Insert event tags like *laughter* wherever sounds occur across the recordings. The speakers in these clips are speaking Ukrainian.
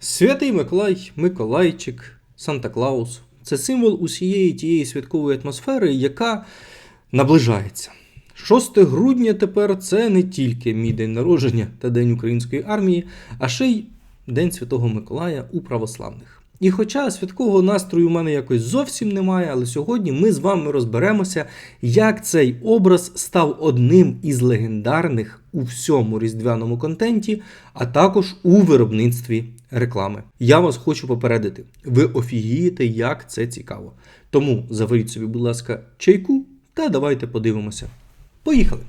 Святий Миколай, Миколайчик, Санта Клаус це символ усієї тієї святкової атмосфери, яка наближається. 6 грудня тепер це не тільки мій день народження та День української армії, а ще й День Святого Миколая у православних. І хоча святкового настрою у мене якось зовсім немає, але сьогодні ми з вами розберемося, як цей образ став одним із легендарних у всьому різдвяному контенті, а також у виробництві реклами. Я вас хочу попередити, ви офігієте, як це цікаво. Тому заваріть собі, будь ласка, чайку та давайте подивимося. Поїхали!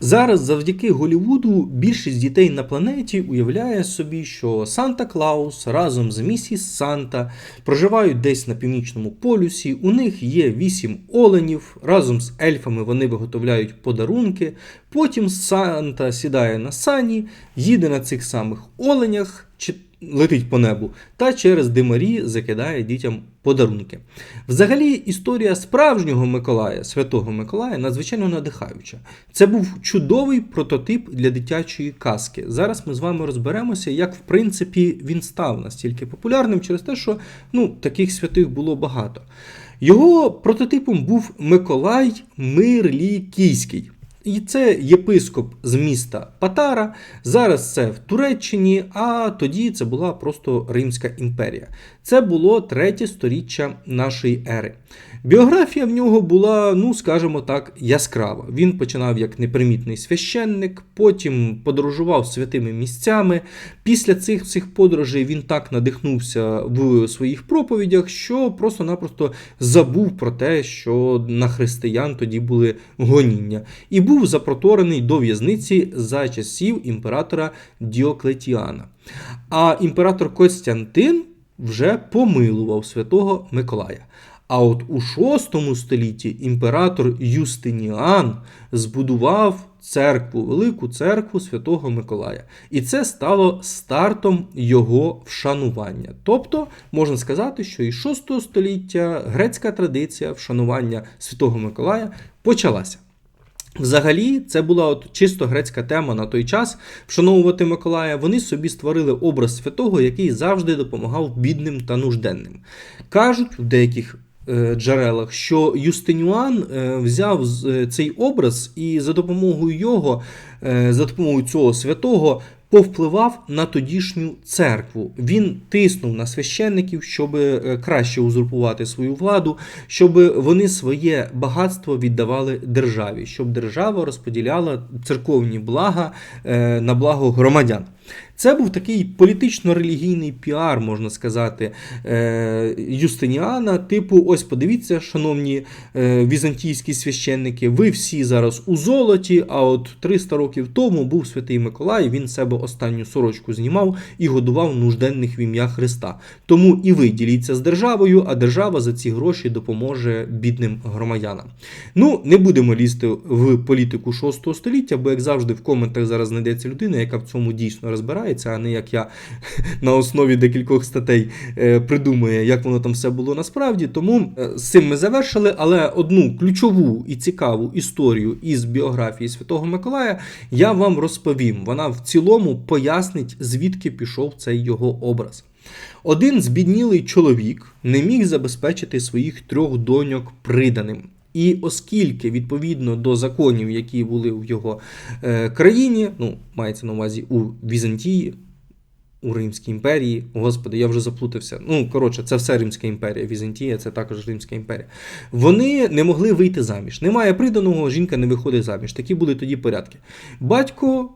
Зараз завдяки Голівуду більшість дітей на планеті уявляє собі, що Санта Клаус разом з місіс Санта проживають десь на північному полюсі. У них є вісім оленів. Разом з ельфами вони виготовляють подарунки. Потім Санта сідає на сані, їде на цих самих оленях. Летить по небу та через димарі закидає дітям подарунки. Взагалі, історія справжнього Миколая, святого Миколая, надзвичайно надихаюча. Це був чудовий прототип для дитячої казки. Зараз ми з вами розберемося, як в принципі він став настільки популярним через те, що ну, таких святих було багато. Його прототипом був Миколай Мирлікійський. І це єпископ з міста Патара. Зараз це в Туреччині, а тоді це була просто Римська імперія. Це було третє сторіччя нашої ери. Біографія в нього була, ну скажімо так, яскрава. Він починав як непримітний священник, потім подорожував святими місцями. Після цих всіх подорожей він так надихнувся в своїх проповідях, що просто-напросто забув про те, що на християн тоді були гоніння, і був запроторений до в'язниці за часів імператора Діоклетіана. А імператор Костянтин вже помилував святого Миколая. А от у VI столітті імператор Юстиніан збудував церкву, велику церкву Святого Миколая. І це стало стартом його вшанування. Тобто, можна сказати, що із VI століття грецька традиція вшанування Святого Миколая почалася. Взагалі, це була от чисто грецька тема на той час вшановувати Миколая. Вони собі створили образ святого, який завжди допомагав бідним та нужденним. Кажуть в деяких джерелах, що Юстинюан е, взяв е, цей образ і за допомогою його, е, за допомогою цього святого. Повпливав на тодішню церкву. Він тиснув на священників, щоб е, краще узурпувати свою владу, щоб вони своє багатство віддавали державі, щоб держава розподіляла церковні блага е, на благо громадян. Це був такий політично-релігійний піар, можна сказати, е, Юстиніана. Типу, ось подивіться, шановні е, візантійські священники, ви всі зараз у золоті. А от 300 років тому був святий Миколай. Він себе останню сорочку знімав і годував нужденних в ім'я Христа. Тому і ви діліться з державою, а держава за ці гроші допоможе бідним громадянам. Ну, не будемо лізти в політику 6 століття, бо як завжди в коментах зараз знайдеться людина, яка в цьому дійсно розбирається, а не як я *laughs* на основі декількох статей е, придумує, як воно там все було насправді. Тому е, з цим ми завершили. Але одну ключову і цікаву історію із біографії Святого Миколая я вам розповім. Вона в цілому пояснить, звідки пішов цей його образ. Один збіднілий чоловік не міг забезпечити своїх трьох доньок приданим. І оскільки відповідно до законів, які були в його е, країні, ну мається на увазі у Візантії, у Римській імперії, господи, я вже заплутався. Ну коротше, це все Римська імперія. Візантія це також Римська імперія. Вони не могли вийти заміж. Немає приданого, жінка не виходить заміж. Такі були тоді порядки. Батько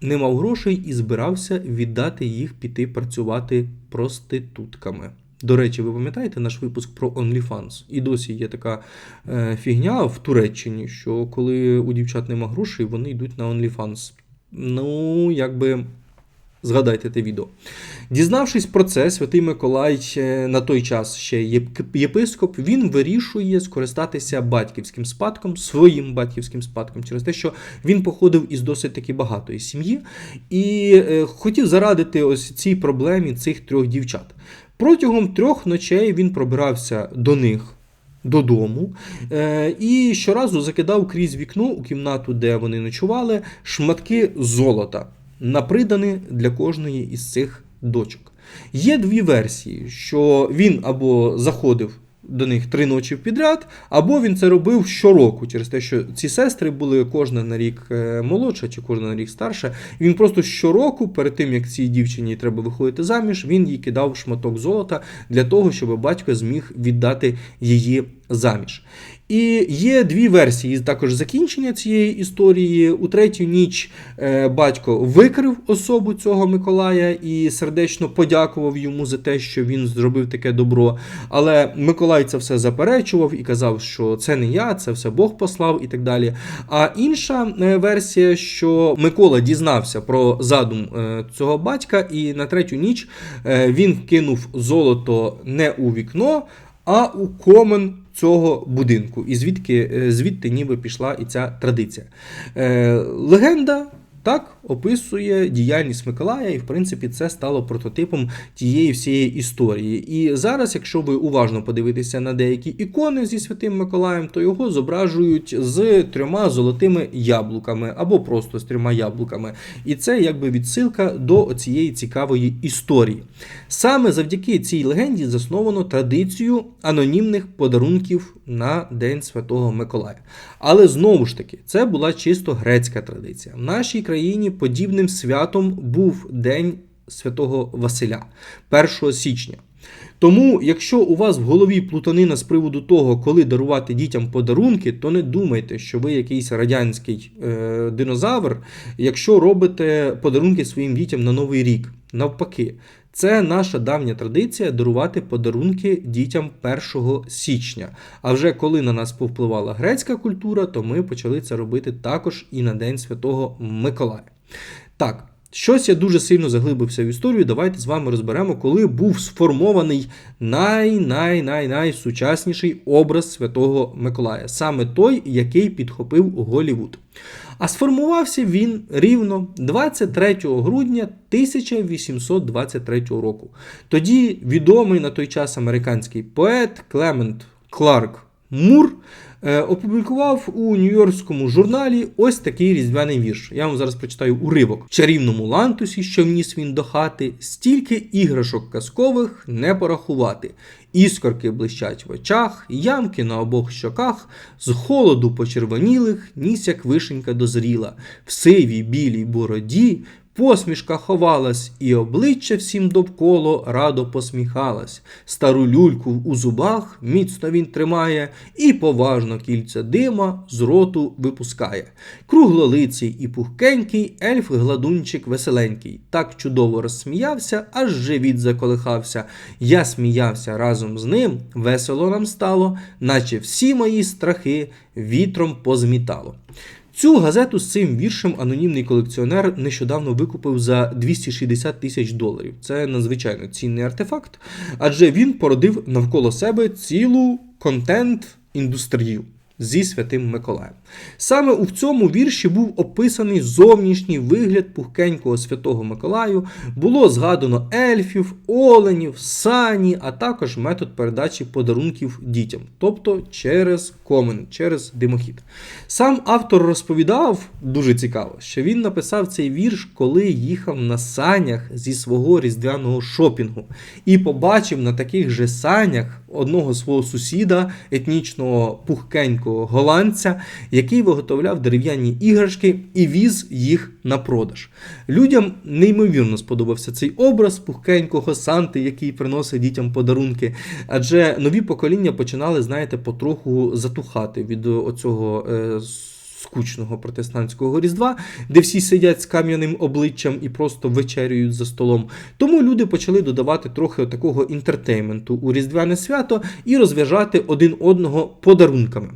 не мав грошей і збирався віддати їх піти працювати проститутками. До речі, ви пам'ятаєте наш випуск про OnlyFans? І досі є така е, фігня в Туреччині, що коли у дівчат нема грошей, вони йдуть на OnlyFans. Ну, якби. Згадайте те відео. Дізнавшись про це, святий Миколай е, на той час ще єпископ, він вирішує скористатися батьківським спадком, своїм батьківським спадком, через те, що він походив із досить таки багатої сім'ї і е, хотів зарадити ось цій проблемі цих трьох дівчат. Протягом трьох ночей він пробирався до них додому е, і щоразу закидав крізь вікно у кімнату, де вони ночували, шматки золота, напридані для кожної із цих дочок. Є дві версії, що він або заходив до них три ночі підряд, або він це робив щороку, через те, що ці сестри були кожна на рік е, молодша чи кожна на рік старша. І він просто щороку, перед тим як цій дівчині треба виходити заміж, він їй кидав шматок золота для того, щоб батько зміг віддати її заміж. І є дві версії також закінчення цієї історії. У третю ніч е, батько викрив особу цього Миколая і сердечно подякував йому за те, що він зробив таке добро. Але Миколай це все заперечував і казав, що це не я, це все Бог послав і так далі. А інша е, версія, що Микола дізнався про задум е, цього батька, і на третю ніч він кинув золото не у вікно, а у комен цього будинку. І звідки, е, звідти ніби пішла і ця традиція. Е, легенда. Так, описує діяльність Миколая, і в принципі це стало прототипом тієї всієї історії. І зараз, якщо ви уважно подивитеся на деякі ікони зі святим Миколаєм, то його зображують з трьома золотими яблуками або просто з трьома яблуками. І це якби відсилка до цієї цікавої історії. Саме завдяки цій легенді засновано традицію анонімних подарунків на День Святого Миколая. Але знову ж таки, це була чисто грецька традиція. В нашій країні подібним святом був День Святого Василя 1 січня. Тому, якщо у вас в голові плутанина з приводу того, коли дарувати дітям подарунки, то не думайте, що ви якийсь радянський е, динозавр, якщо робите подарунки своїм дітям на Новий рік. Навпаки, це наша давня традиція дарувати подарунки дітям 1 січня. А вже коли на нас повпливала грецька культура, то ми почали це робити також і на День Святого Миколая. Так. Щось я дуже сильно заглибився в історію. Давайте з вами розберемо, коли був сформований най-най-най-найсучасніший образ Святого Миколая, саме той, який підхопив Голівуд. А сформувався він рівно 23 грудня 1823 року. Тоді відомий на той час американський поет Клемент Кларк Мур опублікував у нью-йоркському журналі ось такий різдвяний вірш. Я вам зараз прочитаю уривок. Чарівному лантусі, що вніс він до хати, стільки іграшок казкових не порахувати. Іскорки блищать в очах, ямки на обох щоках, з холоду почервонілих, ніс як вишенька дозріла, в сивій білій бороді. Посмішка ховалась, і обличчя всім довкола радо посміхалась. Стару люльку у зубах міцно він тримає, і поважно кільця дима з роту випускає. Круглолиций і пухкенький ельф гладунчик веселенький. Так чудово розсміявся, аж живіт заколихався. Я сміявся разом з ним, весело нам стало, наче всі мої страхи вітром позмітало. Цю газету з цим віршем анонімний колекціонер нещодавно викупив за 260 тисяч доларів. Це надзвичайно цінний артефакт, адже він породив навколо себе цілу контент-індустрію. Зі святим Миколаєм. Саме у цьому вірші був описаний зовнішній вигляд пухкенького святого Миколаю, було згадано ельфів, оленів, сані, а також метод передачі подарунків дітям, тобто через комен, через димохід. Сам автор розповідав, дуже цікаво, що він написав цей вірш, коли їхав на санях зі свого різдвяного шопінгу, і побачив на таких же санях одного свого сусіда, етнічного пухкенького голландця, який виготовляв дерев'яні іграшки і віз їх на продаж. Людям неймовірно сподобався цей образ пухкенького Санти, який приносить дітям подарунки. Адже нові покоління починали, знаєте, потроху затухати від оцього. Е, скучного протестантського різдва, де всі сидять з кам'яним обличчям і просто вечерюють за столом. Тому люди почали додавати трохи такого інтертейменту у різдвяне свято і розв'яжати один одного подарунками.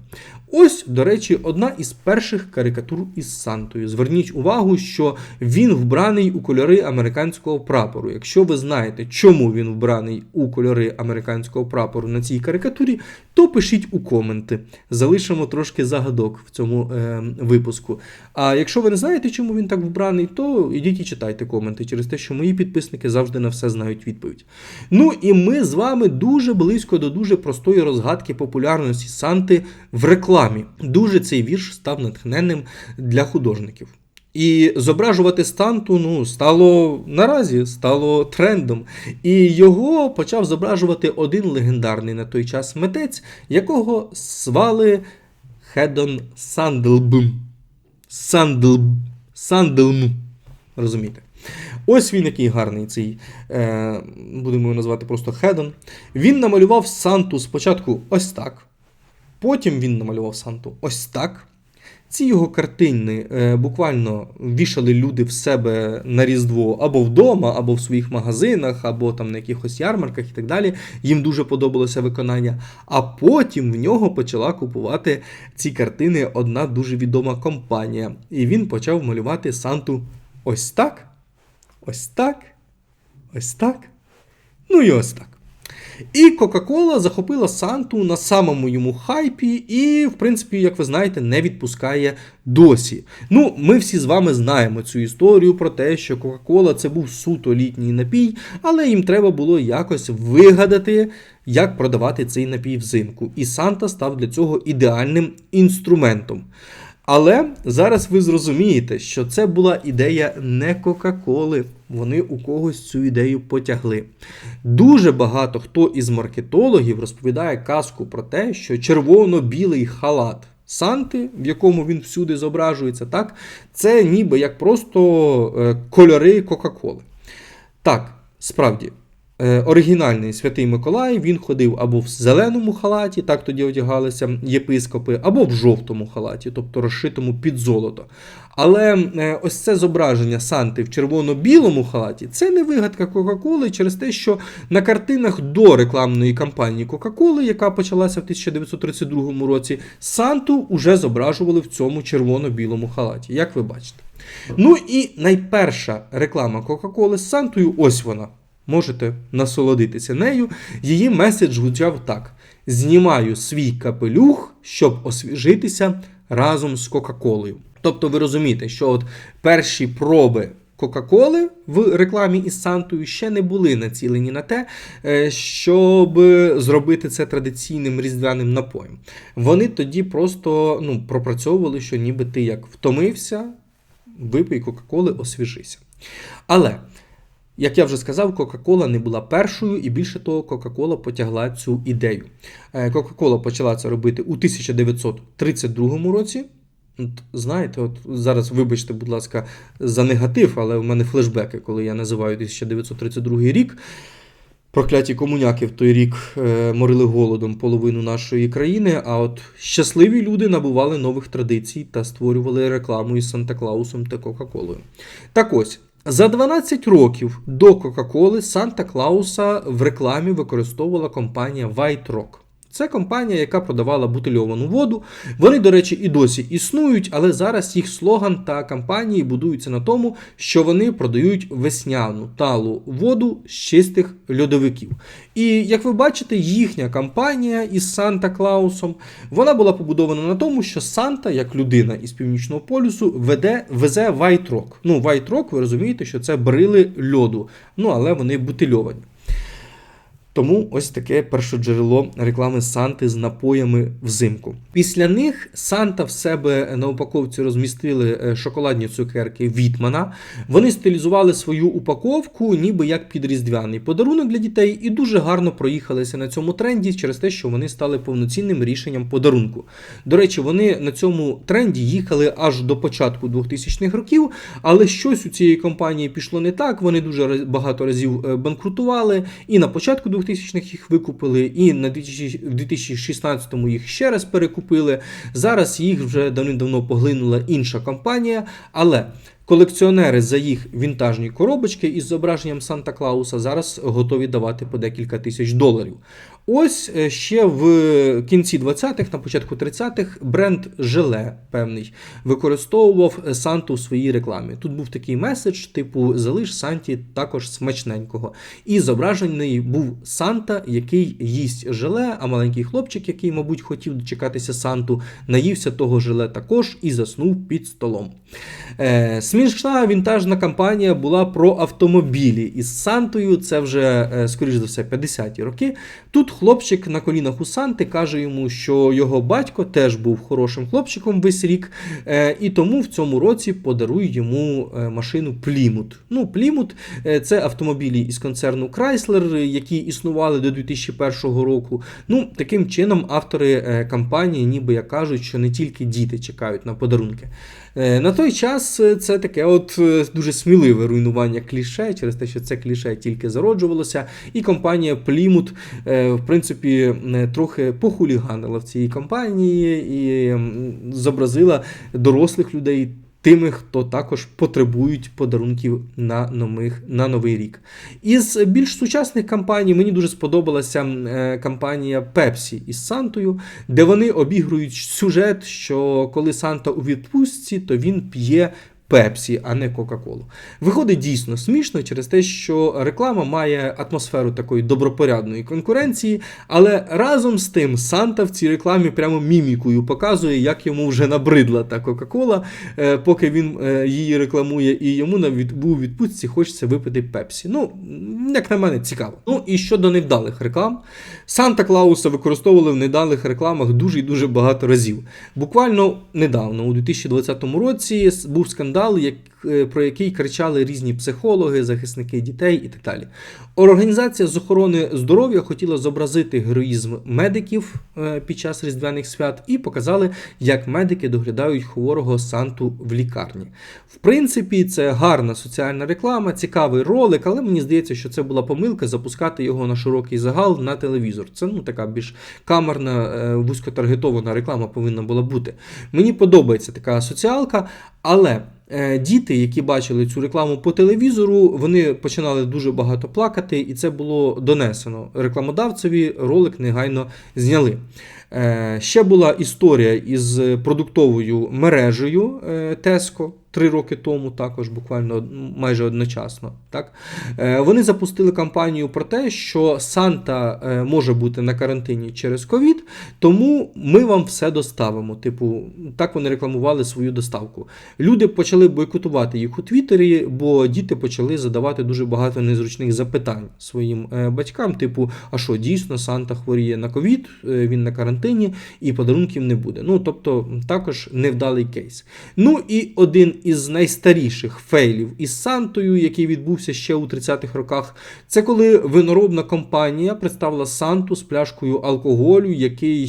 Ось, до речі, одна із перших карикатур із Сантою. Зверніть увагу, що він вбраний у кольори американського прапору. Якщо ви знаєте, чому він вбраний у кольори американського прапору на цій карикатурі, то пишіть у коменти. Залишимо трошки загадок в цьому е, випуску. А якщо ви не знаєте, чому він так вбраний, то ідіть і читайте коменти через те, що мої підписники завжди на все знають відповідь. Ну і ми з вами дуже близько до дуже простої розгадки популярності Санти в рекламі. Дуже цей вірш став натхненним для художників. І зображувати станту ну, стало наразі стало трендом. І його почав зображувати один легендарний на той час митець, якого звали Хедон Сандлбм. Сандлб. Сандлм. Розумієте? Ось він який гарний цей, е, будемо його назвати просто Хедон. Він намалював Санту спочатку ось так. Потім він намалював Санту ось так. Ці його картини е, буквально вішали люди в себе на Різдво або вдома, або в своїх магазинах, або там на якихось ярмарках і так далі. Їм дуже подобалося виконання. А потім в нього почала купувати ці картини одна дуже відома компанія. І він почав малювати Санту ось так, ось так, ось так. Ну і ось так. І Кока-Кола захопила Санту на самому йому хайпі, і, в принципі, як ви знаєте, не відпускає досі. Ну, ми всі з вами знаємо цю історію про те, що Кока-Кола це був суто літній напій, але їм треба було якось вигадати, як продавати цей напій взимку. І Санта став для цього ідеальним інструментом. Але зараз ви зрозумієте, що це була ідея не Кока-Коли. Вони у когось цю ідею потягли. Дуже багато хто із маркетологів розповідає казку про те, що червоно-білий халат Санти, в якому він всюди зображується, так, це ніби як просто е, кольори Кока-Коли. Так, справді. Е, Оригінальний святий Миколай він ходив або в зеленому халаті, так тоді одягалися єпископи, або в жовтому халаті, тобто розшитому під золото. Але е, ось це зображення Санти в червоно-білому халаті це не вигадка Кока-Коли через те, що на картинах до рекламної кампанії Кока-Коли, яка почалася в 1932 році, Санту вже зображували в цьому червоно-білому халаті, як ви бачите. Ну і найперша реклама Кока-Коли з Сантою, ось вона можете насолодитися нею. Її меседж звучав так: знімаю свій капелюх, щоб освіжитися разом з Кока-Колою. Тобто ви розумієте, що от перші проби. Кока-Коли в рекламі із Сантою ще не були націлені на те, е, щоб зробити це традиційним різдвяним напоєм. Вони тоді просто ну, пропрацьовували, що ніби ти як втомився, випий Кока-Коли, освіжися. Але як я вже сказав, Кока-Кола не була першою, і більше того, Кока-Кола потягла цю ідею. Е, Кока-Кола почала це робити у 1932 році. От, Знаєте, от зараз, вибачте, будь ласка, за негатив, але в мене флешбеки, коли я називаю 1932 рік. Прокляті комуняки в той рік е, морили голодом половину нашої країни. А от щасливі люди набували нових традицій та створювали рекламу із Санта-Клаусом та Кока-Колою. Так ось. За 12 років до Кока-Коли Санта Клауса в рекламі використовувала компанія White Rock. Це компанія, яка продавала бутильовану воду. Вони, до речі, і досі існують, але зараз їх слоган та кампанії будуються на тому, що вони продають весняну талу воду з чистих льодовиків. І як ви бачите, їхня кампанія із Санта Клаусом вона була побудована на тому, що Санта, як людина із північного полюсу, веде, везе Rock. Ну, Rock, ви розумієте, що це брили льоду, ну але вони бутильовані. Тому ось таке першоджерело реклами Санти з напоями взимку. Після них Санта в себе на упаковці розмістили е, шоколадні цукерки Вітмана. Вони стилізували свою упаковку, ніби як підріздвяний подарунок для дітей, і дуже гарно проїхалися на цьому тренді через те, що вони стали повноцінним рішенням подарунку. До речі, вони на цьому тренді їхали аж до початку 2000-х років, але щось у цієї компанії пішло не так. Вони дуже багато разів е, банкрутували, і на початку 2000 2000-х їх викупили, і на 2016-му їх ще раз перекупили. Зараз їх вже давним-давно поглинула інша компанія. Але колекціонери за їх вінтажні коробочки із зображенням Санта Клауса зараз готові давати по декілька тисяч доларів. Ось е, ще в кінці 20-х, на початку 30-х, бренд Желе певний використовував Санту в своїй рекламі. Тут був такий меседж, типу залиш Санті також смачненького. І зображений був Санта, який їсть желе, а маленький хлопчик, який, мабуть, хотів дочекатися Санту, наївся того желе також і заснув під столом. Е, смішна вінтажна кампанія була про автомобілі із Сантою. Це вже, е, скоріш за все, 50-ті роки. Тут хлопчик на колінах у Санти каже йому, що його батько теж був хорошим хлопчиком весь рік, е, і тому в цьому році подарує йому е, машину Плімут. Ну, Плімут це автомобілі із концерну Chrysler, які існували до 2001 року. Ну, таким чином, автори кампанії, ніби як кажуть, що не тільки діти чекають на подарунки. Е, На той час е, це таке от е, дуже сміливе руйнування кліше, через те, що це кліше тільки зароджувалося. І компанія е, в принципі, трохи похуліганила в цій компанії і зобразила дорослих людей. Тими, хто також потребують подарунків на нових, на новий рік. Із більш сучасних кампаній мені дуже сподобалася е, кампанія Pepsi із Сантою, де вони обігрують сюжет, що коли Санта у відпустці, то він п'є Пепсі, а не Кока-Колу. Виходить дійсно смішно через те, що реклама має атмосферу такої добропорядної конкуренції, але разом з тим Санта в цій рекламі прямо мімікою показує, як йому вже набридла та Кока-Кола, е, поки він е, її рекламує, і йому на від... у відпустці хочеться випити Пепсі. Ну, як на мене, цікаво. Ну і щодо невдалих реклам, Санта Клауса використовували в невдалих рекламах дуже і дуже багато разів. Буквально недавно, у 2020 році, був скандал, як, е, про який кричали різні психологи, захисники дітей і так далі. Організація з охорони здоров'я хотіла зобразити героїзм медиків е, під час різдвяних свят і показали, як медики доглядають хворого Санту в лікарні. В принципі, це гарна соціальна реклама, цікавий ролик, але мені здається, що це була помилка запускати його на широкий загал на телевізор. Це ну така більш камерна, е, вузькотаргетована реклама повинна була бути. Мені подобається така соціалка, але. Е, Діти, які бачили цю рекламу по телевізору, вони починали дуже багато плакати, і це було донесено. Рекламодавцеві ролик негайно зняли. Е, Ще була історія із продуктовою мережею е, Tesco. Три роки тому, також буквально майже одночасно. Так? Е, Вони запустили кампанію про те, що Санта може бути на карантині через ковід, тому ми вам все доставимо. Типу, так вони рекламували свою доставку. Люди почали бойкотувати їх у Твіттері, бо діти почали задавати дуже багато незручних запитань своїм батькам. Типу, а що дійсно Санта хворіє на ковід, він на карантині і подарунків не буде. Ну тобто, також невдалий кейс. Ну і один із найстаріших фейлів із Сантою, який відбувся ще у 30-х роках, це коли виноробна компанія представила Санту з пляшкою алкоголю, який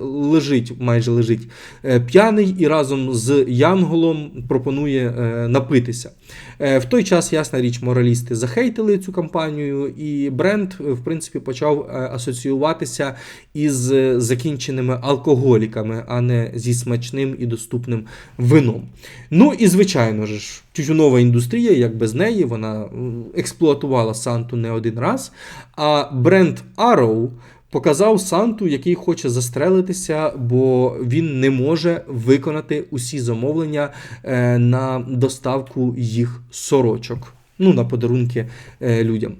лежить, майже лежить е, п'яний, і разом з Янголом пропонує е, напитися. Е, В той час, ясна річ, моралісти захейтили цю кампанію, і бренд, е, в принципі, почав е, асоціюватися із закінченими алкоголіками, а не зі смачним і доступним вином. Ну і звичайно ж, тютюнова індустрія, як без неї, вона експлуатувала Санту не один раз. А бренд Arrow показав Санту, який хоче застрелитися, бо він не може виконати усі замовлення е, на доставку їх сорочок. Ну, на подарунки е, людям.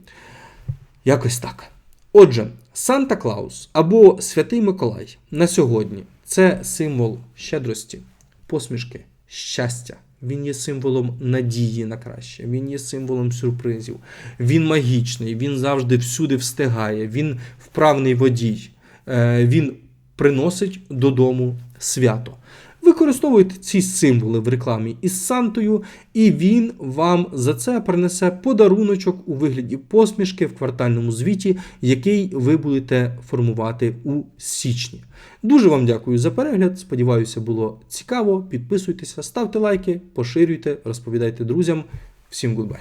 Якось так. Отже, Санта Клаус або Святий Миколай на сьогодні це символ щедрості, посмішки, щастя. Він є символом надії на краще, він є символом сюрпризів. Він магічний, він завжди всюди встигає, він вправний водій, е, він приносить додому свято. Використовуйте ці символи в рекламі із Сантою, і він вам за це принесе подаруночок у вигляді посмішки в квартальному звіті, який ви будете формувати у січні. Дуже вам дякую за перегляд. Сподіваюся, було цікаво. Підписуйтеся, ставте лайки, поширюйте, розповідайте друзям. Всім гудбай!